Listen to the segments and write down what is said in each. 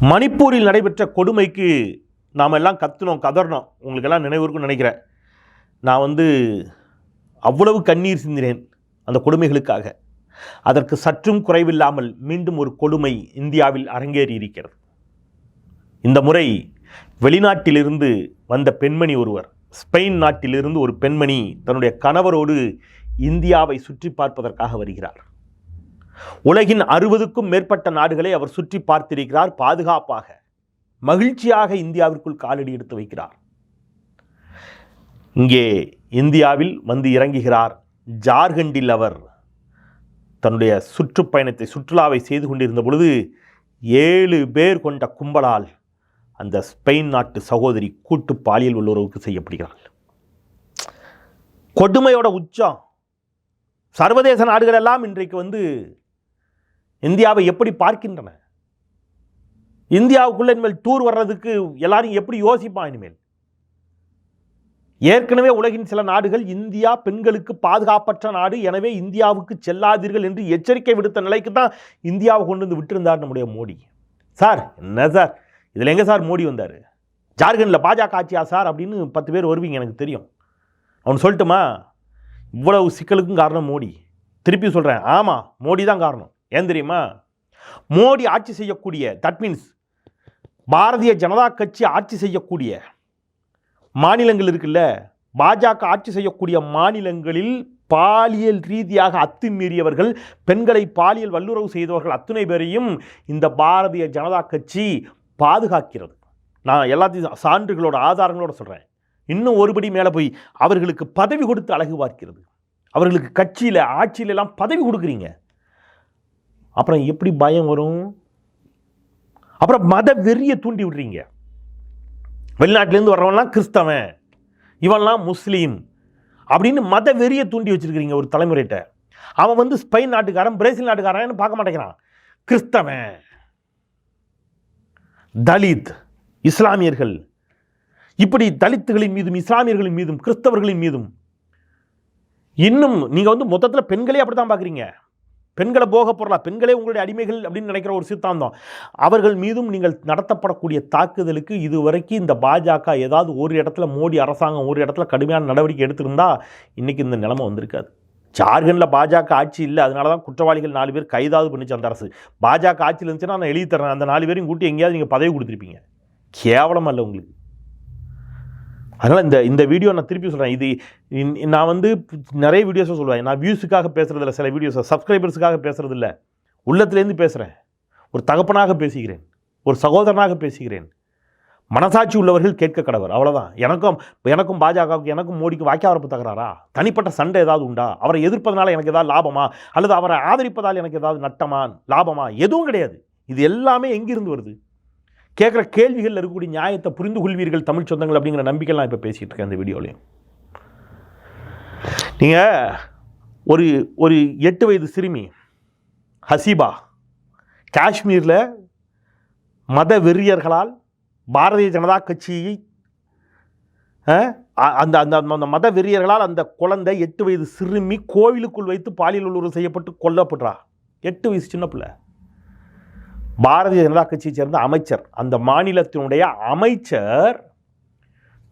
மணிப்பூரில் நடைபெற்ற கொடுமைக்கு நாம் எல்லாம் கத்துனோம் கதறணும். உங்களுக்கெல்லாம் நினைவிருக்கும்னு நினைக்கிறேன். நான் வந்து அவ்வளவு கண்ணீர் சிந்தினேன் அந்த கொடுமைகளுக்காக. அதற்கு சற்றும் குறைவில்லாமல் மீண்டும் ஒரு கொடுமை இந்தியாவில் அரங்கேறி இருக்கிறது. இந்த முறை வெளிநாட்டிலிருந்து வந்த பெண்மணி ஒருவர் ஸ்பெயின் நாட்டிலிருந்து ஒரு பெண்மணி தன்னுடைய கணவரோடு இந்தியாவை சுற்றி பார்ப்பதற்காக வருகிறார். உலகின் அறுபதுக்கும் மேற்பட்ட நாடுகளை அவர் சுற்றி பார்த்திருக்கிறார் பாதுகாப்பாக. மகிழ்ச்சியாக இந்தியாவிற்குள் காலடி எடுத்து வைக்கிறார். இங்கே இந்தியாவில் வந்து இறங்குகிறார் ஜார்க்கண்டில் அவர். தன்னுடைய சுற்றுப்பயணத்தை சுற்றுலாவை செய்து கொண்டிருந்த பொழுது ஏழு பேர் கொண்ட கும்பலால் அந்த ஸ்பெயின் நாட்டு சகோதரி கூட்டு பாலியல் உள்ளுறவுக்கு செய்யப்படுகிறாள். கொடுமையோட உச்சம். சர்வதேச நாடுகள் எல்லாம் இன்றைக்கு வந்து இந்தியாவை எப்படி பார்க்கின்றன? இந்தியாவுக்குள்ள இனிமேல் டூர் வர்றதுக்கு எல்லாரும் எப்படி யோசிப்பான் இனிமேல்? ஏற்கனவே உலகின் சில நாடுகள் இந்தியா பெண்களுக்கு பாதுகாப்பற்ற நாடு. எனவே இந்தியாவுக்கு செல்லாதீர்கள் என்று எச்சரிக்கை விடுத்த நிலைக்கு தான் இந்தியாவை கொண்டு வந்து விட்டிருந்தார் நம்முடைய மோடி. சார் என்ன சார்? இதில் எங்கே சார் மோடி வந்தார்? ஜார்க்கண்டில் பாஜக ஆட்சியா சார் அப்படின்னு பத்து பேர் வருவீங்க எனக்கு தெரியும். அவன் சொல்லட்டுமா? இவ்வளவு சிக்கலுக்கும் காரணம் மோடி. திருப்பி சொல்கிறேன் ஆமாம் மோடி தான் காரணம். ஏன் தெரியுமா? மோடி ஆட்சி செய்யக்கூடிய தட் மீன்ஸ் பாரதிய ஜனதா கட்சி ஆட்சி செய்யக்கூடிய மாநிலங்கள் இருக்குல்ல பாஜக ஆட்சி செய்யக்கூடிய மாநிலங்களில் பாலியல் ரீதியாக அத்துமீறியவர்கள் பெண்களை பாலியல் வல்லுறவு செய்தவர்கள் அத்துணை பேரையும் இந்த பாரதிய ஜனதா கட்சி பாதுகாக்கிறது. நான் எல்லாத்தையும் சான்றுகளோட ஆதாரங்களோட சொல்கிறேன் இன்னும் ஒருபடி மேலே போய் அவர்களுக்கு பதவி கொடுத்து அழகு பார்க்கிறது. அவர்களுக்கு கட்சியில் ஆட்சியிலெல்லாம் பதவி கொடுக்குறீங்க. அப்புறம் எப்படி பயம் வரும்? அப்புறம் மத வெறியை தூண்டி விடுறீங்க. வெளிநாட்டிலேருந்து வர்றவன்லாம் கிறிஸ்தவன் இவன்லாம் முஸ்லீம் அப்படின்னு மத வெறியை தூண்டி வச்சுருக்கிறீங்க ஒரு தலைமுறைகிட்ட அவன் வந்து ஸ்பெயின் நாட்டுக்காரன் பிரேசில் நாட்டுக்காரன் பார்க்க மாட்டேங்கிறான். கிறிஸ்தவன். தலித் இஸ்லாமியர்கள். இப்படி தலித்துகளின் மீதும் இஸ்லாமியர்களின் மீதும் கிறிஸ்தவர்களின் மீதும். இன்னும் நீங்கள் வந்து மொத்தத்தில் பெண்களே அப்படி தான் பார்க்குறீங்க. பெண்களை போக பொருளா பெண்களே உங்களுடைய அடிமைகள் அப்படின்னு நினைக்கிற ஒரு சித்தாந்தம். அவர்கள் மீதும் நீங்கள் நடத்தப்படக்கூடிய தாக்குதலுக்கு இதுவரைக்கும் இந்த பாஜக ஏதாவது ஒரு இடத்துல மோடி அரசாங்கம் ஒரு இடத்துல கடுமையான நடவடிக்கை எடுத்திருந்தா இன்றைக்கி இந்த நிலைமை வந்திருக்காது. ஜார்க்கண்டில் பாஜக ஆட்சி இல்லை. அதனால தான் குற்றவாளிகள் நாலு பேர் கைதாவது பண்ணிச்சு அந்த அரசு. பாஜக ஆட்சியில் இருந்துச்சுன்னா நான் எழுதி தரேன். அந்த நாலு பேரையும் கூட்டி எங்கேயாவது நீங்கள் பதவி கொடுத்துருப்பீங்க. கேவலம் அல்ல உங்களுக்கு. அதனால் இந்த இந்த வீடியோ நான் திருப்பி சொல்கிறேன் இது இன்- நான் வந்து நிறைய வீடியோஸை சொல்லுவேன் நான் வியூஸுக்காக பேசுகிறதில்ல சில வீடியோஸை சப்ஸ்கிரைபர்ஸுக்காக பேசுகிறதில்ல உள்ளத்துலேருந்து பேசுகிறேன் ஒரு தகப்பனாக பேசுகிறேன். ஒரு சகோதரனாக பேசுகிறேன். மனசாட்சி உள்ளவர்கள் கேட்க கடவர். அவ்வளோதான் எனக்கும் எனக்கும் பாஜகவுக்கு எனக்கும் மோடிக்கு வாக்கியாவரப்பு தகராறா? தனிப்பட்ட சண்டை ஏதாவது உண்டா? அவரை எதிர்ப்பதனால எனக்கு ஏதாவது லாபமா? அல்லது அவரை ஆதரிப்பதால் எனக்கு ஏதாவது நட்டமா? லாபமா? எதுவும் கிடையாது. இது எல்லாமே எங்கிருந்து வருது? கேட்குற கேள்விகளில் இருக்கக்கூடிய நியாயத்தை புரிந்து கொள்வீர்கள் தமிழ் சொந்தங்கள் அப்படிங்கிற நம்பிக்கைலாம் இப்போ பேசிகிட்டு இருக்கேன் இந்த வீடியோலையும் நீங்கள் ஒரு ஒரு எட்டு வயது சிறுமி ஹசீபா காஷ்மீரில் மத வெறியர்களால் பாரதிய ஜனதா கட்சியை அ- அந்த அந்த அந்த மத வெறியர்களால் அந்த குழந்தை எட்டு வயது சிறுமி கோவிலுக்குள் வைத்து பாலியல் உள்ளுறவு செய்யப்பட்டு கொல்லப்படுறா. எட்டு வயசு சின்ன பிள்ளை. பாரதிய ஜனதா கட்சியை சேர்ந்த அமைச்சர் அந்த மாநிலத்தினுடைய அமைச்சர்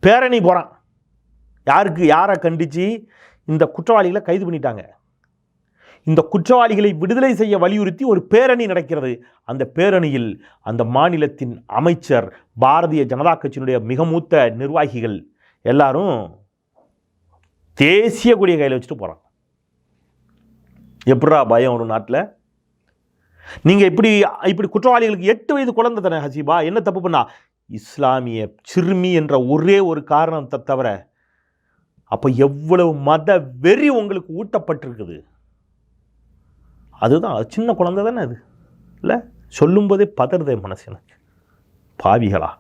பேரணி போகிறான் யாருக்கு யாரை கண்டிச்சு? இந்த குற்றவாளிகளை கைது பண்ணிட்டாங்க. இந்த குற்றவாளிகளை விடுதலை செய்ய வலியுறுத்தி ஒரு பேரணி நடக்கிறது. அந்த பேரணியில் அந்த மாநிலத்தின் அமைச்சர் பாரதிய ஜனதா கட்சியினுடைய மிக மூத்த நிர்வாகிகள் எல்லாரும் தேசிய கொடியை கையில் வச்சுட்டு போகிறாங்க எப்படா பயம் ஒரு நாட்டில்? நீங்கள் இப்படி இப்படி குற்றவாளிகளுக்கு எட்டு வயது குழந்தை தானே ஹசீபா என்ன தப்பு பண்ணா? இஸ்லாமிய சிறுமி என்ற ஒரே ஒரு காரணத்தை தவிர அப்போ எவ்வளவு மத வெறி உங்களுக்கு ஊட்டப்பட்டிருக்குது? அதுதான் சின்ன குழந்தை தானே அது. இல்லை? சொல்லும்போதே பதறுதே மனசு எனக்கு. பாவிகளா.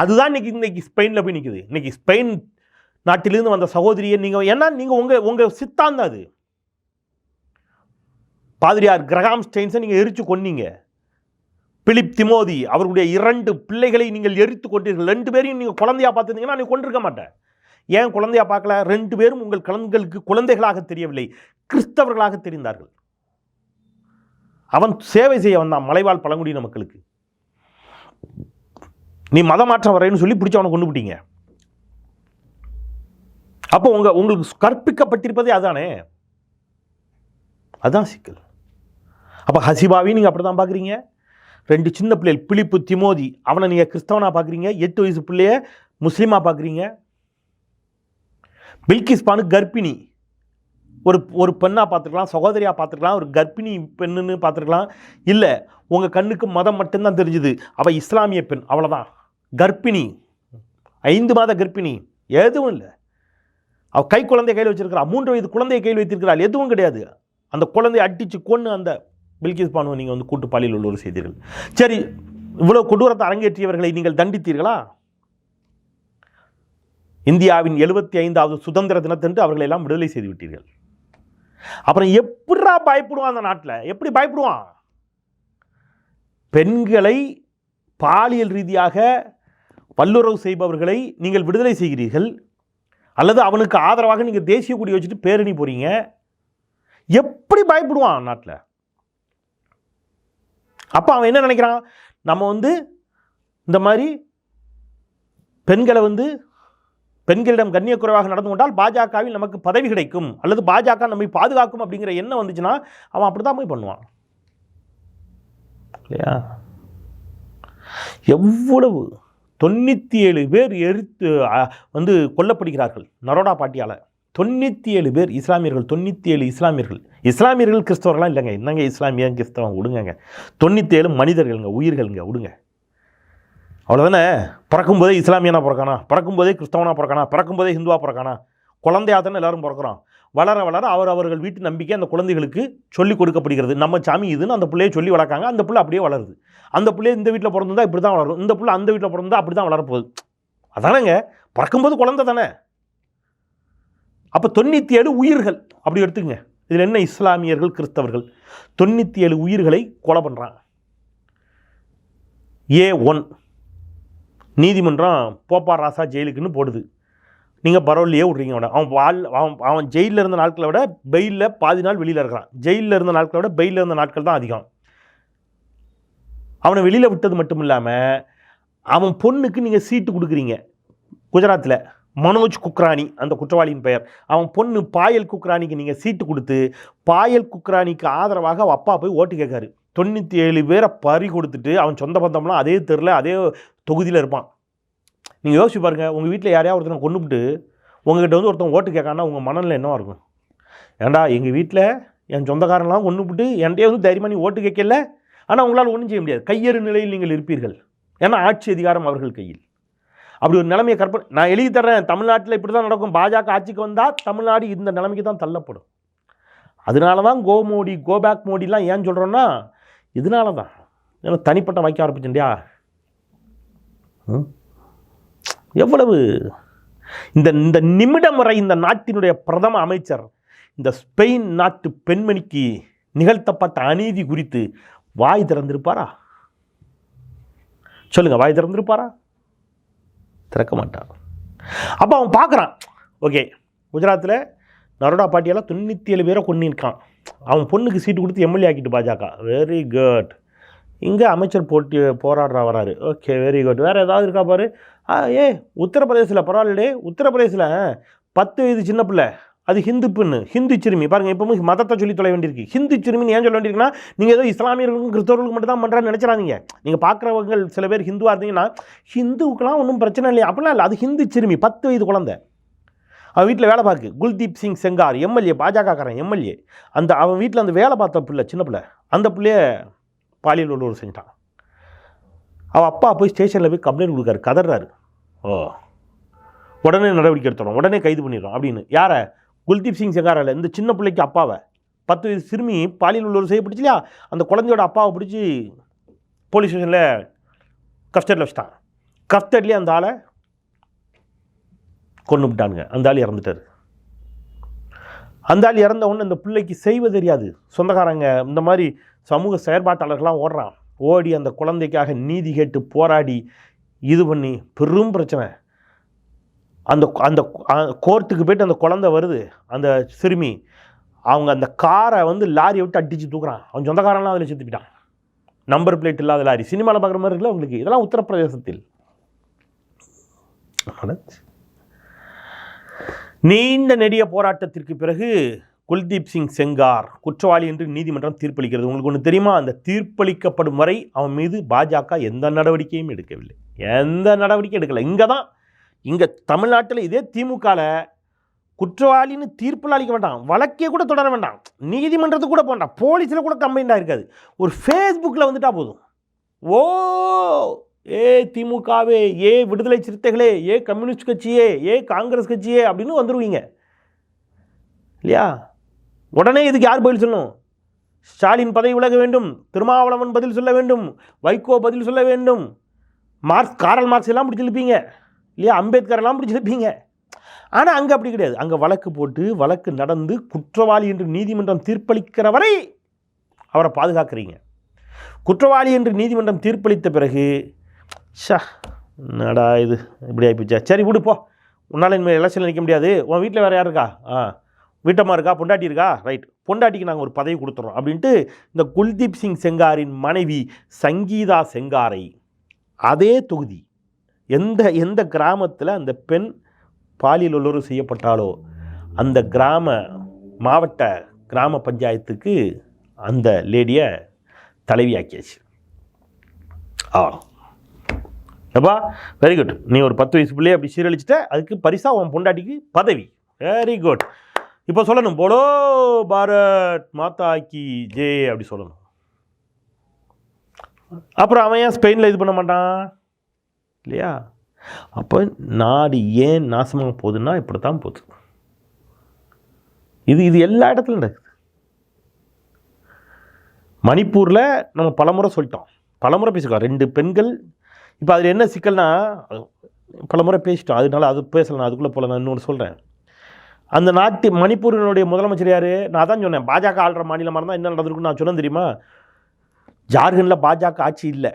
அதுதான் இன்னைக்கு இன்னைக்கு ஸ்பெயினில் போய் நிற்குது இன்னைக்கு ஸ்பெயின் நாட்டிலிருந்து வந்த சகோதரியை நீங்கள் ஏன்னா நீங்கள் உங்கள் உங்கள் சித்தாந்தம் அது. பாதிரியார் கிரகாம் ஸ்டெயின்ஸை நீங்கள் எரித்து கொன்னீங்க. பிலிப் திமோதி அவருடைய இரண்டு பிள்ளைகளை நீங்கள் எரித்து கொண்டீர்கள். ரெண்டு பேரையும் நீங்கள் குழந்தையாக பார்த்துருந்தீங்கன்னா நீ கொண்டிருக்க மாட்டேன். ஏன் குழந்தையா பார்க்கல? ரெண்டு பேரும் உங்கள் கலன்களுக்கு குழந்தைகளாக தெரியவில்லை. கிறிஸ்தவர்களாக தெரிந்தார்கள். அவன் சேவை செய்ய வந்தான். மலைவாழ் பழங்குடியின மக்களுக்கு. நீ மத மாற்றம் சொல்லி பிடிச்சி அவனை கொண்டு விட்டீங்க அப்போ உங்கள் உங்களுக்கு கற்பிக்கப்பட்டிருப்பதே அதானே? அதான் சிக்கல். அப்போ ஹசிபாவையும் நீங்கள் அப்படி தான் பார்க்குறீங்க? ரெண்டு சின்ன பிள்ளைகள் பிளிப்பு திமோதி அவனை நீங்கள் கிறிஸ்தவனாக பார்க்குறீங்க? எட்டு வயசு பிள்ளைய முஸ்லீமாக பார்க்குறீங்க? பில்கிஸ்பானு கர்ப்பிணி. ஒரு ஒரு பெண்ணாக பார்த்துருக்கலாம் சகோதரியாக பார்த்துருக்கலாம் ஒரு கர்ப்பிணி பெண்ணுன்னு பார்த்துருக்கலாம். இல்லை உங்கள் கண்ணுக்கு மதம் மட்டும்தான் தெரிஞ்சுது. அவள் இஸ்லாமிய பெண் அவ்வளோதான் கர்ப்பிணி. ஐந்து மாத கர்ப்பிணி. எதுவும் இல்லை. அவள் கை குழந்தைய கையில் வச்சிருக்கிறா. மூன்று வயது குழந்தையை கையில் வைத்திருக்கிறாள். எதுவும் கிடையாது. அந்த குழந்தையை அடித்து கொன்று அந்த பில்கிஸ் பானுவை நீங்கள் வந்து கூட்டு பாலியல் உள்ளூர் செய்தீர்கள். சரி இவ்வளோ கொடூரத்தை அரங்கேற்றியவர்களை நீங்கள் தண்டித்தீர்களா? இந்தியாவின் எழுபத்தி ஐந்தாவது சுதந்திர தினத்தன்று அவர்களை எல்லாம் விடுதலை செய்து விட்டீர்கள். அப்புறம் எப்படா பயப்படுவான் அந்த நாட்டில்? எப்படி பயப்படுவான்? பெண்களை பாலியல் ரீதியாக வல்லுறவு செய்பவர்களை நீங்கள் விடுதலை செய்கிறீர்கள். அல்லது அவனுக்கு ஆதரவாக நீங்கள் தேசிய கொடி வச்சுட்டு பேரணி போகிறீங்க எப்படி பயப்படுவான் நாட்டில்? அப்போ அவன் என்ன நினைக்கிறான்? நம்ம வந்து இந்த மாதிரி பெண்களை வந்து பெண்களிடம் கண்ணியக்குறைவாக நடந்து கொண்டால் பாஜகவில் நமக்கு பதவி கிடைக்கும். அல்லது பாஜக நம்மை பாதுகாக்கும் அப்படிங்கிற எண்ணம் வந்துச்சுன்னா அவன் அப்படி தான் போய் பண்ணுவான். இல்லையா? எவ்வளவு தொண்ணூற்றி ஏழு பேர் எரித்து வந்து கொல்லப்படுகிறார்கள் நரோடா பாட்டியால். தொண்ணூற்றி ஏழு பேர் இஸ்லாமியர்கள் தொண்ணூற்றி ஏழு இஸ்லாமியர்கள். இஸ்லாமியர்கள் கிறிஸ்தவர்களாம் இல்லைங்க? என்னங்க இஸ்லாமியா கிறிஸ்தவம் விடுங்கங்க தொண்ணூற்றி ஏழு மனிதர்கள்ங்க உயிர்களுங்க விடுங்க அவ்வளோதானே பிறக்கும்போதே இஸ்லாமியனா பிறக்கானா? பிறக்கும்போதே கிறிஸ்தவனா பிறக்கானா? பிறக்கும்போதே ஹிந்துவா பிறக்கானா? குழந்தையாக தானே எல்லாரும் பிறக்கிறோம். வளர வளர அவர் அவர்கள் வீட்டு நம்பிக்கை அந்த குழந்தைகளுக்கு சொல்லிக் கொடுக்கப்படுகிறது. நம்ம சாமி இதுன்னு அந்த பிள்ளையை சொல்லி வளர்க்காங்க. அந்த பிள்ளை அப்படியே வளருது. அந்த பிள்ளை இந்த வீட்டில் பிறந்திருந்தா இப்படி தான் வளரும். இந்த பிள்ளை அந்த வீட்டில் பிறந்தா அப்படி தான் வளரப்போகுது. அதானேங்க? பிறக்கும்போது குழந்தை தானே. அப்போ தொண்ணூற்றி ஏழு உயிர்கள் அப்படி எடுத்துக்கங்க. இதில் என்ன இஸ்லாமியர்கள் கிறிஸ்தவர்கள்? தொண்ணூற்றி ஏழு உயிர்களை கொலை பண்ணுறான் ஏ ஒன். நீதிமன்றம் போப்பா ராசா ஜெயிலுக்குன்னு போடுது. நீங்கள் பரோல்லையே விட்றீங்க அவனை. அவன் வாழ் அவன் அவன் ஜெயிலில் இருந்த நாட்களை விட பெயிலில் பாதி நாள் வெளியில் இருக்கிறான். ஜெயிலில் இருந்த நாட்களை விட பெயிலில் இருந்த நாட்கள் தான் அதிகம். அவனை வெளியில் விட்டது மட்டும் இல்லாமல் அவன் பொண்ணுக்கு நீங்கள் சீட்டு கொடுக்குறீங்க குஜராத்தில் மனோஜ் குக்ரானி அந்த குற்றவாளியின் பெயர். அவன் பொண்ணு பாயல் குக்ரானிக்கு நீங்கள் சீட்டு கொடுத்து பாயல் குக்ரானிக்கு ஆதரவாக அவள் அப்பா போய் ஓட்டு கேட்காரு. தொண்ணூற்றி ஏழு பேரை பறி கொடுத்துட்டு அவன் சொந்த பந்தம்லாம் அதே தெருல அதே தொகுதியில் இருப்பான். நீங்கள் யோசிச்சு பாருங்கள் உங்கள் வீட்டில் யாரையாவது ஒருத்தனை கொண்டுபிட்டு உங்ககிட்ட வந்து ஒருத்தன் ஓட்டு கேட்கான்னா உங்கள் மனநிலை என்னவாக இருக்கும்? ஏன்டா எங்கள் வீட்டில் என் சொந்தக்காரன்லாம் கொண்டுபிட்டு என்கிட்டயே வந்து தைரியமாக நீ ஓட்டு கேட்கல. ஆனால் உங்களால் ஒன்றும் செய்ய முடியாது. கையறு நிலையில் நீங்கள் இருப்பீர்கள். ஏன்னா ஆட்சி அதிகாரம் அவர்கள் கையில். அப்படி ஒரு நிலைமையை கற்பனை நான் எழுதி தர்றேன். தமிழ்நாட்டில் இப்படி தான் நடக்கும். பாஜக ஆட்சிக்கு வந்தால் தமிழ்நாடு இந்த நிலைமைக்கு தான் தள்ளப்படும். அதனால தான் கோ மோடி கோ பேக் மோடிலாம் ஏன் சொல்கிறோன்னா இதனால தான் ஏன்னா தனிப்பட்ட வைக்க ஆரம்பிச்சுட்டியா எவ்வளவு? இந்த இந்த நிமிடம் வரை இந்த நாட்டினுடைய பிரதம அமைச்சர் இந்த ஸ்பெயின் நாட்டு பெண்மணிக்கு நிகழ்த்தப்பட்ட அநீதி குறித்து வாய் திறந்திருப்பாரா? சொல்லுங்கள் வாய் திறந்திருப்பாரா? திறக்க மாட்டான். அப்போ அவன் பார்க்குறான் ஓகே குஜராத்தில் நரோடா பாட்டியால் தொண்ணூற்றி ஏழு பேரை கொண்டிருக்கான் அவன் பொண்ணுக்கு சீட்டு கொடுத்து எம்எல்ஏ ஆக்கிட்டு பாஜக. வெரி குட் இங்கே அமைச்சர் போட்டி போராடுறா வராரு. ஓகே வெரி குட் வேறு ஏதாவது இருக்கா பாரு? ஏ உத்தரப்பிரதேசில் பரவாயில்லடே. உத்தரப்பிரதேசில் பத்து வயது சின்ன பிள்ளை. அது ஹிந்து பெண்ணு ஹிந்து சிறுமி. பாருங்கள் இப்போவும் மதத்தை சொல்லி தொலை வேண்டியிருக்கு. ஹிந்து சிறுமின்னு ஏன் சொல்ல வேண்டியிருக்குன்னா நீங்கள் ஏதோ இஸ்லாமியர்களுக்கும் கிறிஸ்தவர்களுக்கு மட்டும் தான் பண்ணுறான்னு நினச்சிடாதீங்க. நீங்கள் பார்க்குறவங்க சில பேர் ஹிந்துவாக இருந்தீங்கன்னா ஹிந்துவுக்கெல்லாம் ஒன்றும் பிரச்சனை இல்லை அப்படிலாம் இல்லை. அது ஹிந்து சிறுமி பத்து வயது குழந்தை. அவன் வீட்டில் வேலை பார்க்கு குல்தீப் சிங் செங்கார் எம்எல்ஏ பாஜகக்காரன் எம்எல்ஏ. அந்த அவன் வீட்டில் அந்த வேலை பார்த்த பிள்ளை சின்ன பிள்ளை அந்த பிள்ளைய பாலியல் உள்ளூர் செஞ்சிட்டான். அவன் அப்பா போய் ஸ்டேஷனில் போய் கம்ப்ளைண்ட் கொடுக்காரு கதறாரு ஓ. உடனே நடவடிக்கை எடுத்துடும் உடனே கைது பண்ணிடுறோம் அப்படின்னு. யாரை? குல்தீப் சிங் செங்காரில் இந்த சின்ன பிள்ளைக்கு அப்பாவை. பத்து வயசு சிறுமி பாலியல் உள்ளவர் செய்ய பிடிச்சி இல்லையா அந்த குழந்தையோட அப்பாவை பிடிச்சி போலீஸ் ஸ்டேஷனில் கஸ்டடியில் வச்சிட்டான். கஸ்டடிலே அந்த ஆளை கொண்டு விட்டானுங்க. அந்த ஆள் இறந்துட்டார். அந்த ஆள் இறந்த உடனே அந்த பிள்ளைக்கு செய்வது தெரியாது. சொந்தக்காரங்க இந்த மாதிரி சமூக செயற்பாட்டாளர்கள்லாம் ஓடுறான். ஓடி அந்த குழந்தைக்காக நீதி கேட்டு போராடி இது பண்ணி பெரும் பிரச்சனை. அந்த அந்த கோர்ட்டுக்கு போய்ட்டு அந்த குழந்தை வருது அந்த சிறுமி அவங்க அந்த காரை வந்து லாரியை விட்டு அடித்து தூக்குறான். அவன் சொந்தக்காரன்லாம் அதில் செத்து போயிட்டான். நம்பர் பிளேட் இல்லாத லாரி. சினிமாவில் பார்க்குற மாதிரி இருக்குல்ல உங்களுக்கு? இதெல்லாம் உத்தரப்பிரதேசத்தில். நீண்ட நெடிய போராட்டத்திற்கு பிறகு குல்தீப் சிங் செங்கார் குற்றவாளி என்று நீதிமன்றம் தீர்ப்பளிக்கிறது. உங்களுக்கு ஒன்று தெரியுமா? அந்த தீர்ப்பளிக்கப்படும் வரை அவன் மீது பாஜக எந்த நடவடிக்கையும் எடுக்கவில்லை. எந்த நடவடிக்கையும் எடுக்கலை. இங்கே தான் இங்கே தமிழ்நாட்டில் இதே திமுகவில் குற்றவாளின்னு தீர்ப்பில் அளிக்க வேண்டாம். வழக்கே கூட தொடர வேண்டாம். நீதிமன்றத்துக்கு கூட போண்டாம் போலீஸில் கூட கம்ப்ளைண்ட் இருக்காது. ஒரு ஃபேஸ்புக்கில் வந்துட்டால் போதும். ஓ ஏ திமுகவே ஏ விடுதலை சிறுத்தைகளே ஏ கம்யூனிஸ்ட் கட்சியே ஏ காங்கிரஸ் கட்சியே அப்படின்னு வந்துடுவீங்க இல்லையா? உடனே இதுக்கு யார் பதில் சொல்லணும்? ஸ்டாலின் பதவி விலக வேண்டும். திருமாவளவன் பதில் சொல்ல வேண்டும். வைகோ பதில் சொல்ல வேண்டும். மார்க்ஸ் காரல் மார்க்ஸ் எல்லாம் பிடிச்சிருப்பீங்க. இல்லையா? அம்பேத்கர்லாம் பிடிச்சிருப்பீங்க. ஆனால் அங்கே அப்படி கிடையாது. அங்கே வழக்கு போட்டு வழக்கு நடந்து குற்றவாளி என்று நீதிமன்றம் தீர்ப்பளிக்கிற வரை அவரை பாதுகாக்கிறீங்க. குற்றவாளி என்று நீதிமன்றம் தீர்ப்பளித்த பிறகு ஷா என்னடா இது? இப்படி ஆகிப்போச்சா சரி விடு போ. உன்னால் இனிமேல் எலெக்ஷனில் நிற்க முடியாது. உன் வீட்டில் வேறு யார் இருக்கா? ஆ. வீட்டம்மா இருக்கா? பொண்டாட்டி இருக்கா? ரைட் பொண்டாட்டிக்கு நாங்கள் ஒரு பதவி கொடுத்துறோம் அப்படின்ட்டு இந்த குல்தீப் சிங் செங்காரின் மனைவி சங்கீதா செங்காரை அதே தொகுதி எந்த எந்த கிராமத்தில் அந்த பெண் பாலியல் உள்ளுறவு செய்யப்பட்டாலோ அந்த கிராம மாவட்ட கிராம பஞ்சாயத்துக்கு அந்த லேடியை தலைவியாக்கியாச்சு. ஆ. எப்பா வெரி குட் நீ ஒரு பத்து வயசு பிள்ளைய அப்படி சீரழிச்சிட்ட அதுக்கு பரிசா உன் பொண்டாட்டிக்கு பதவி. வெரி குட் இப்போ சொல்லணும். போலோ பாரத் மாதா கி ஜே அப்படி சொல்லணும். அப்புறம் அவன் ஏன் ஸ்பெயினில் இது பண்ண மாட்டான்? இல்லையா? அப்போ நாடு ஏன் நாசமாக போகுதுன்னா இப்படி தான் போகுது. இது இது எல்லா இடத்துலையும் நடக்குது. மணிப்பூரில் நம்ம பலமுறை சொல்லிட்டோம். பலமுறை பேசிக்கலாம் ரெண்டு பெண்கள் இப்போ அதில் என்ன சிக்கல்னா பலமுறை பேசிட்டோம். அதனால அது பேசலாம் நான் அதுக்குள்ளே போல நான் இன்னொன்று சொல்கிறேன் அந்த நாட்டு மணிப்பூரினுடைய முதலமைச்சர் யார்? நான் தான் சொன்னேன். பாஜக ஆள்ற மாநிலமாக இருந்தால் என்ன நடந்திருக்குன்னு நான் சொன்னேன் தெரியுமா? ஜார்க்கண்டில் பாஜக ஆட்சி இல்லை.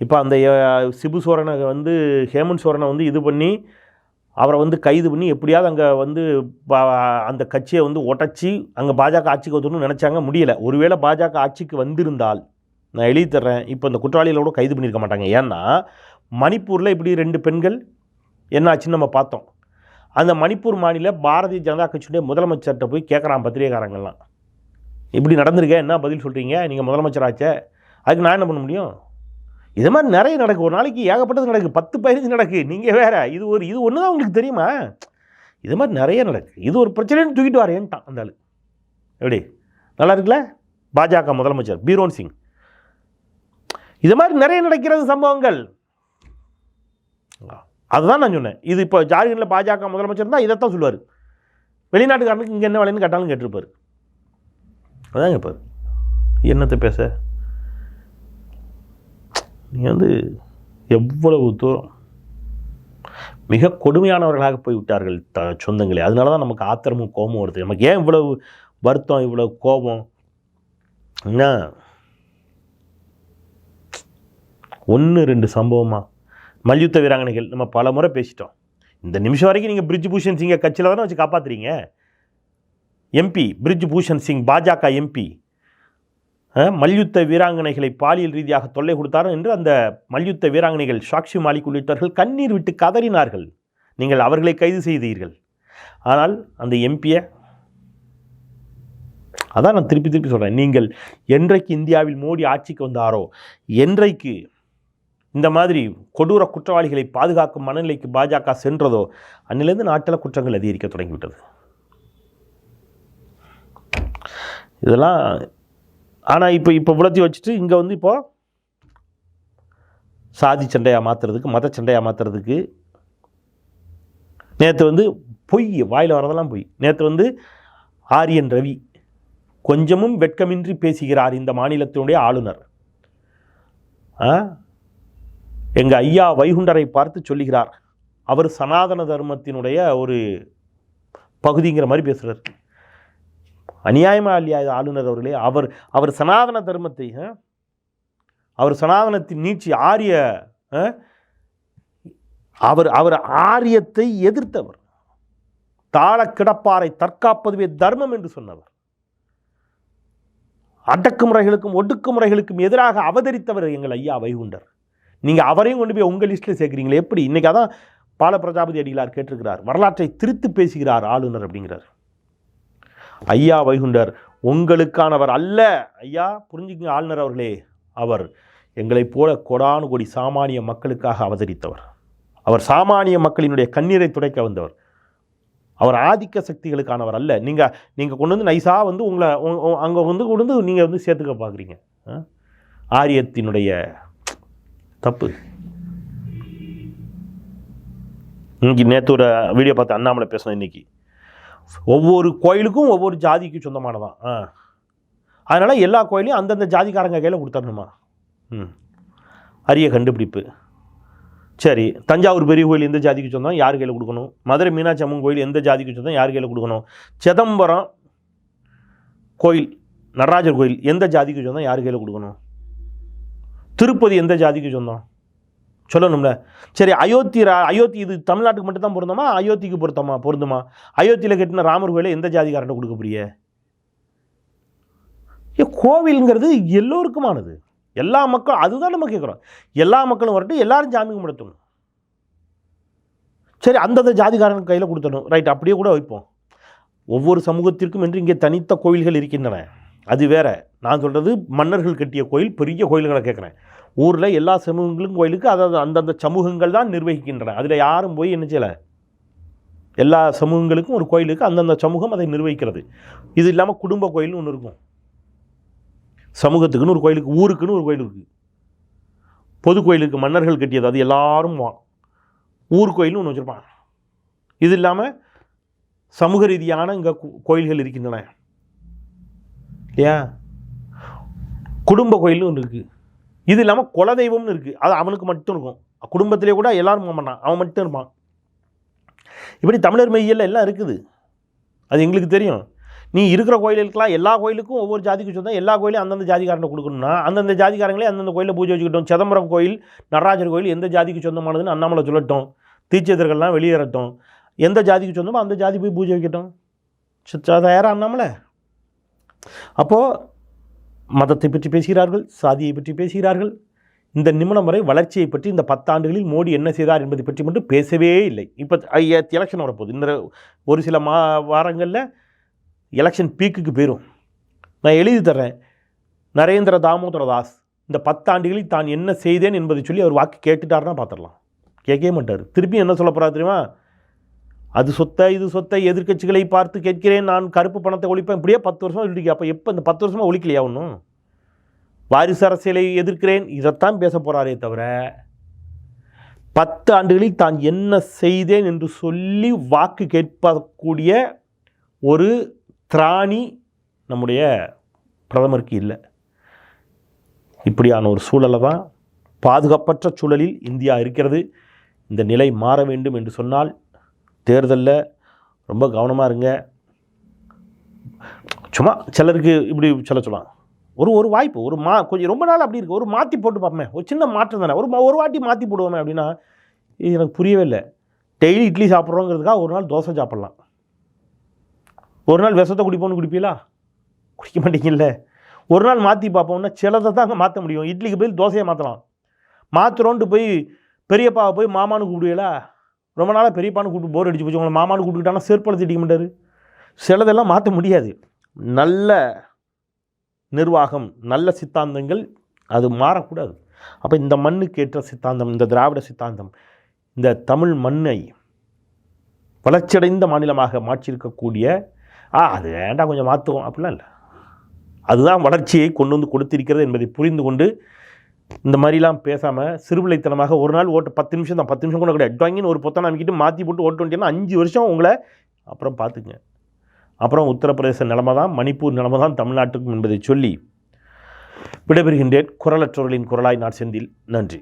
இப்போ அந்த சிபு சோரனை வந்து ஹேமந்த் சோரனை வந்து இது பண்ணி அவரை வந்து கைது பண்ணி எப்படியாவது அங்கே வந்து பா- அந்த கட்சியை வந்து உடச்சி அங்கே பாஜக ஆட்சிக்கு வந்துடணும்னு நினச்சாங்க முடியலை. ஒருவேளை பாஜக ஆட்சிக்கு வந்திருந்தால் நான் எழுதி தர்றேன் இப்போ இந்த குற்றவாளிகளோட கைது பண்ணியிருக்க மாட்டாங்க. ஏன்னா மணிப்பூரில் இப்படி ரெண்டு பெண்கள் என்னாச்சுன்னு நம்ம பார்த்தோம். அந்த மணிப்பூர் மாநில பாரதிய ஜனதா கட்சியுடைய முதலமைச்சர்கிட்ட போய் கேட்குறான் பத்திரிகைக்காரங்கள்லாம். இப்படி நடந்திருக்கேன் என்ன பதில் சொல்கிறீங்க நீங்கள் முதலமைச்சர் ஆச்சே அதுக்கு நான் என்ன பண்ண முடியும்? இது மாதிரி நிறைய நடக்கும் ஒரு நாளைக்கு ஏகப்பட்டது நடக்கு. பத்து பதினஞ்சு நடக்கு. நீங்கள் வேறு இது ஒரு இது ஒன்று தான் உங்களுக்கு தெரியுமா? இது மாதிரி நிறைய நடக்கு. இது ஒரு பிரச்சனைன்னு தூக்கிட்டு வரேன்ட்டான் அந்த ஆள். எப்படி? நல்லா இருக்குல்ல? பாஜக முதலமைச்சர் பீரோன் சிங். இது மாதிரி நிறைய நடக்கிறது சம்பவங்கள். அதுதான் நான் சொன்னேன். இது இப்போ ஜார்க்கண்டில் பாஜக முதலமைச்சர் தான் இதைத்தான் சொல்லுவார். வெளிநாட்டுக்காரனுக்கு இங்கே என்ன வேலைன்னு கேட்டாலும் கேட்டிருப்பார். அதாங்க இப்போ என்னத்தை பேச? நீங்கள் வந்து எவ்வளவு தூரம் மிக கொடுமையானவர்களாக போய் விட்டார்கள் த சொந்தங்களே. அதனால தான் நமக்கு ஆத்திரமும் கோபம் வருது. நமக்கு ஏன் இவ்வளவு வருத்தம் இவ்வளவு கோபம்? என்ன? ஒன்று ரெண்டு சம்பவமா? மல்யுத்த வீராங்கனைகள் நம்ம பல முறை பேசிட்டோம். இந்த நிமிஷம் வரைக்கும் நீங்கள் பிரிட்ஜ் பூஷன் சிங்கை கட்சியில் தானே வச்சு காப்பாத்துறீங்க? MP Brij Bhushan Singh BJP MP. மல்யுத்த வீராங்கனைகளை பாலியல் ரீதியாக தொல்லை கொடுத்தார் என்று அந்த மல்யுத்த வீராங்கனைகள் சாக்ஷி மாலிக் உள்ளிட்டவர்கள் கண்ணீர் விட்டு கதறினார்கள். நீங்கள் அவர்களை கைது செய்தீர்கள். ஆனால் அந்த எம்பியை அதான் நான் திருப்பி திருப்பி சொல்கிறேன் நீங்கள் என்றைக்கு இந்தியாவில் மோடி ஆட்சிக்கு வந்தாரோ என்றைக்கு இந்த மாதிரி கொடூர குற்றவாளிகளை பாதுகாக்கும் மனநிலைக்கு பாஜக சென்றதோ அன்னிலிருந்து நாட்டில் குற்றங்கள் அதிகரிக்க தொடங்கிவிட்டது. இதெல்லாம் ஆனால் இப்போ இப்போ விளத்தி வச்சுட்டு இங்கே வந்து இப்போது சாதி சண்டையாக மாற்றுறதுக்கு மத சண்டையாக மாற்றுறதுக்கு நேற்று வந்து பொய் வாயில் வரதெல்லாம் பொய். நேற்று வந்து ஆரியன் ரவி கொஞ்சமும் வெட்கமின்றி பேசுகிறார் இந்த மாநிலத்தினுடைய ஆளுநர். ஆ? எங்கள் ஐயா வைகுண்டரை பார்த்து சொல்லுகிறார். அவர் சனாதன தர்மத்தினுடைய ஒரு பகுதிங்கிற மாதிரி பேசுகிறார் அநியாயமா இல்லையா இது ஆளுநர் அவர்களே அவர் அவர் சனாதன தர்மத்தை ஆ? அவர் சனாதனத்தின் நீட்சி ஆரிய ஆ? அவர் அவர் ஆரியத்தை எதிர்த்தவர். தாழ கிடப்பாரை தற்காப்பதுவே தர்மம் என்று சொன்னவர். அடக்குமுறைகளுக்கும் ஒடுக்குமுறைகளுக்கும் எதிராக அவதரித்தவர் எங்கள் ஐயா வைகுண்டர். நீங்கள் அவரையும் கொண்டு போய் உங்கள் லிஸ்ட்டில் சேர்க்குறீங்களே எப்படி? இன்றைக்கி அதான் பால பிரஜாபதி அடிகளார் கேட்டிருக்கிறார் வரலாற்றை திருத்து பேசுகிறார் ஆளுநர் அப்படிங்கிறார். ஐயா வைகுண்டர் உங்களுக்கானவர் அல்ல. ஐயா புரிஞ்சுக்கங்க ஆளுநர் அவர்களே. அவர் எங்களைப் போல கொடானு கோடி சாமானிய மக்களுக்காக அவதரித்தவர். அவர் சாமானிய மக்களினுடைய கண்ணீரை துடைக்க வந்தவர். அவர் ஆதிக்க சக்திகளுக்கானவர் அல்ல. நீங்கள் நீங்கள் கொண்டு வந்து நைஸாக வந்து உங்களை அங்கே வந்து கொண்டு வந்து நீங்கள் வந்து சேர்த்துக்க பார்க்குறீங்க ஆரியத்தினுடைய தப்பு. இன்னைக்கு நேற்று ஒரு வீடியோ பார்த்து அண்ணாமலை பேசணும் இன்னைக்கு. ஒவ்வொரு கோயிலுக்கும் ஒவ்வொரு ஜாதிக்கு சொந்தமானதான். ஆ. அதனால் எல்லா கோயிலையும் அந்தந்த ஜாதிக்காரங்க கையில் கொடுத்துடணுமா ம். அரிய கண்டுபிடிப்பு. சரி தஞ்சாவூர் பெரிய கோயில் எந்த ஜாதிக்கு சொந்தம்? யார் கையில் கொடுக்கணும்? மதுரை மீனாட்சி அம்மன் கோயில் எந்த ஜாதிக்கு சொந்தம்? யார் கையில் கொடுக்கணும்? சிதம்பரம் கோயில் நடராஜர் கோயில் எந்த ஜாதிக்கு சொந்தம்? யார் கையில் கொடுக்கணும்? திருப்பதி எந்த ஜாதிக்கு சொந்தம்? சொல்லணும்ல. சரி அயோத்தி ரா அயோத்தி இது தமிழ்நாட்டுக்கு மட்டும் தான் பொருந்தமா? அயோத்திக்கு பொருத்தமா? பொருந்துமா? அயோத்தியில் கட்டின ராமர் கோயிலை எந்த ஜாதிக்காரன் கொடுக்க புரிய கோவில்ங்கிறது எல்லோருக்குமானது. எல்லா மக்களும் அதுதான் நம்ம கேட்குறோம். எல்லா மக்களும் வரட்டும் எல்லாரும் ஜாமி கும்பிடத்தணும் சரி அந்தந்த ஜாதிகாரன் கையில் கொடுத்தணும் ரைட் அப்படியே கூட வைப்போம். ஒவ்வொரு சமூகத்திற்கும் என்று இங்கே தனித்த கோயில்கள் இருக்கின்றன. அது வேற. நான் சொல்கிறது மன்னர்கள் கட்டிய கோயில் பெரிய கோயில்களை கேட்குறேன். ஊரில் எல்லா சமூகங்களும் கோயிலுக்கு அதாவது அந்தந்த சமூகங்கள் தான் நிர்வகிக்கின்றன. அதில் யாரும் போய் என்ன செய்யலை? எல்லா சமூகங்களுக்கும் ஒரு கோயிலுக்கு அந்தந்த சமூகம் அதை நிர்வகிக்கிறது. இது இல்லாமல் குடும்ப கோயில்னு ஒன்று இருக்கும். சமூகத்துக்குன்னு ஒரு கோயிலுக்கு ஊருக்குன்னு ஒரு கோயில் இருக்குது பொது கோயிலுக்கு மன்னர்கள் கட்டியது அது எல்லாரும் வா ஊர் கோயில்னு ஒன்று வச்சுருப்பான் இது இல்லாமல் சமூக ரீதியான இங்கே கோயில்கள் இருக்கின்றன. இல்லையா? குடும்ப கோயில்னு ஒன்று இருக்குது இது இல்லாமல் குலதெய்வம்னு இருக்குது அது அவனுக்கு மட்டும் இருக்கும். குடும்பத்திலே கூட எல்லாரும் பண்ணான் அவன் மட்டும் இருப்பான். இப்படி தமிழர் மெய்யில் எல்லாம் இருக்குது. அது எங்களுக்கு தெரியும். நீ இருக்கிற கோயிலுக்கெல்லாம் எல்லா கோயிலுக்கும் ஒவ்வொரு ஜாதிக்கு சொன்னால் எல்லா கோயிலும் அந்தந்த ஜாதிக்காரனை கொடுக்கணும்னா அந்தந்த ஜாதிக்காரங்களே அந்தந்த கோயிலில் பூஜை வச்சுக்கிட்டோம். சிதம்பரம் கோயில் நடராஜர் கோயில் எந்த ஜாதிக்கு சொந்தமானதுன்னு அண்ணாமலை சொல்லட்டும். தீட்சிதர்கள்லாம் வெளியேறட்டும். எந்த ஜாதிக்கு சொந்தமோ அந்த ஜாதி போய் பூஜை வைக்கட்டும். தயாராக அண்ணாமலை? அப்போது மதத்தை பற்றி பேசுகிறார்கள் சாதியை பற்றி பேசுகிறார்கள். இந்த நிமிடம் வரை வளர்ச்சியை பற்றி இந்த பத்தாண்டுகளில் மோடி என்ன செய்தார் என்பதை பற்றி மட்டும் பேசவே இல்லை. இப்போ எலெக்ஷன் வரப்போகுது. இந்த ஒரு சில மா வாரங்களில் எலெக்ஷன் பீக்குக்கு போயிடும் நான் எழுதி தர்றேன். நரேந்திர தாமோதர தாஸ் இந்த பத்தாண்டுகளில் தான் என்ன செய்தேன் என்பதை சொல்லி அவர் வாக்கு கேட்டுட்டாருன்னா பார்த்துடலாம். கேட்கவே மாட்டார். திருப்பி என்ன சொல்ல போகிறார் தெரியுமா? அது சொத்தை இது சொத்தை எதிர்க்கட்சிகளை பார்த்து கேட்கிறேன் நான் கருப்பு பணத்தை ஒழிப்பேன். இப்படியே பத்து வருஷம் சொல்லிட்டு அப்போ எப்போ இந்த பத்து வருஷமாக ஒழிக்கலையா ஒன்றும் வாரிசு அரசியலை எதிர்க்கிறேன் இதைத்தான் பேச போகிறாரே தவிர பத்து ஆண்டுகளில் தான் என்ன செய்தேன் என்று சொல்லி வாக்கு கேட்பக்கூடிய ஒரு திராணி நம்முடைய பிரதமருக்கு இல்லை. இப்படியான ஒரு சூழலை தான் பாதுகாப்பற்ற சூழலில் இந்தியா இருக்கிறது. இந்த நிலை மாற வேண்டும் என்று சொன்னால் தேர்தலில் ரொம்ப கவனமாக இருங்க. சும்மா சிலருக்கு இப்படி சொல்ல சொல்லலாம். ஒரு ஒரு வாய்ப்பு ஒரு மா கொஞ்சம் ரொம்ப நாள் அப்படி இருக்குது ஒரு மாற்றி போட்டு பார்ப்போமே. ஒரு சின்ன மாற்றம் தானே. ஒரு ஒரு வாட்டி மாற்றி போடுவோமே அப்படின்னா இது எனக்கு புரியவே இல்லை. டெய்லி இட்லி சாப்பிட்றோங்கிறதுக்காக ஒரு நாள் தோசை சாப்பிட்லாம். ஒரு நாள் விஷத்தை குடிப்போம்னு குடிப்பீங்களா? குடிக்க மாட்டீங்கல்ல. ஒரு நாள் மாற்றி பார்ப்போம்னா சிலதை தான் மாற்ற முடியும். இட்லிக்கு போய் தோசையை மாற்றலாம் மாற்றுறோன்ட்டு போய் பெரியப்பாவை போய் மாமான்னு கூப்பிடுவீங்களா? ரொம்ப நாளாக பெரியப்பானு கூப்பிட்டு போர் அடிச்சு போச்சு. உங்களை மாமானு கூப்பிட்டுக்கிட்டானா செருப்பலை திட்டிக்க மாட்டார். சிலதெல்லாம் மாற்ற முடியாது. நல்ல நிர்வாகம் நல்ல சித்தாந்தங்கள் அது மாறக்கூடாது. அப்போ இந்த மண்ணுக்கு ஏற்ற சித்தாந்தம் இந்த திராவிட சித்தாந்தம் இந்த தமிழ் மண்ணை வளர்ச்சியடைந்த மாநிலமாக மாற்றியிருக்கக்கூடிய ஆ அது வேண்டாம் கொஞ்சம் மாற்றுவோம் அப்படிலாம் இல்லை. அதுதான் வளர்ச்சியை கொண்டு வந்து கொடுத்திருக்கிறது என்பதை புரிந்து கொண்டு இந்த மாதிரிலாம் பேசாமல் சிறுபிள்ளைத்தனமாக ஒரு நாள் ஓட்டு பத்து நிமிஷம் தான் பத்து நிமிஷம் கூட கிடையாது. டாங்கின்னு ஒரு பொத்தனை அமைக்கிட்டு மாற்றி போட்டு ஓட்டு வந்துட்டீங்கன்னா அஞ்சு வருஷம் உங்களை அப்புறம் பார்த்துக்குங்க. அப்புறம் உத்தரப்பிரதேச நிலமை தான் மணிப்பூர் நிலமை தான் தமிழ்நாட்டுக்கும் என்பதை சொல்லி விடைபெறுகின்றேன். குரலற்றவர்களின் குரலாய் நான் செந்தில். நன்றி.